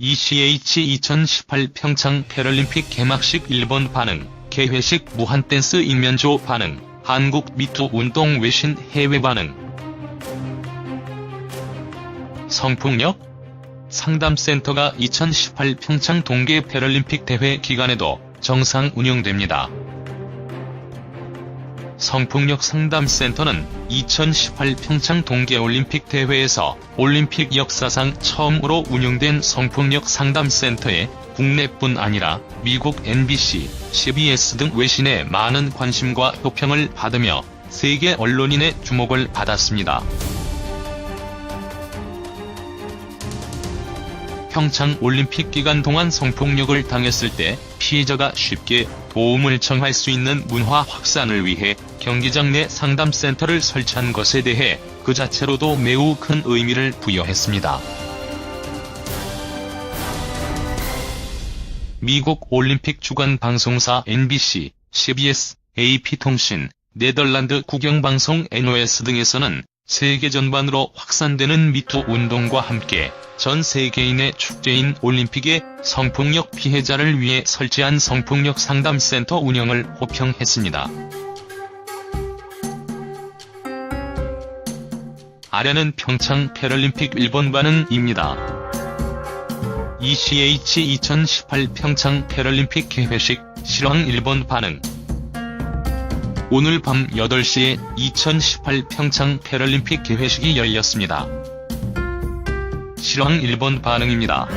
ECH 2018 평창 패럴림픽 개막식 일본 반응, 개회식 무한댄스 인면조 반응, 한국 미투 운동 외신 해외 반응. 성폭력? 상담센터가 2018 평창 동계 패럴림픽 대회 기간에도 정상 운영됩니다. 성폭력 상담센터는 2018 평창 동계올림픽 대회에서 올림픽 역사상 처음으로 운영된 성폭력 상담센터에 국내뿐 아니라 미국 NBC, CBS 등 외신의 많은 관심과 호평을 받으며 세계 언론인의 주목을 받았습니다. 평창 올림픽 기간 동안 성폭력을 당했을 때 피해자가 쉽게 도움을 청할 수 있는 문화 확산을 위해 경기장 내 상담센터를 설치한 것에 대해 그 자체로도 매우 큰 의미를 부여했습니다. 미국 올림픽 주간 방송사 NBC, CBS, AP통신, 네덜란드 국영방송 NOS 등에서는 세계 전반으로 확산되는 미투 운동과 함께 전 세계인의 축제인 올림픽에 성폭력 피해자를 위해 설치한 성폭력 상담센터 운영을 호평했습니다. 아래는 평창 패럴림픽 일본 반응입니다. ECH 2018 평창 패럴림픽 개회식 실황 일본 반응 오늘 밤 8시에 2018 평창 패럴림픽 개회식이 열렸습니다. 실황 일본 반응입니다.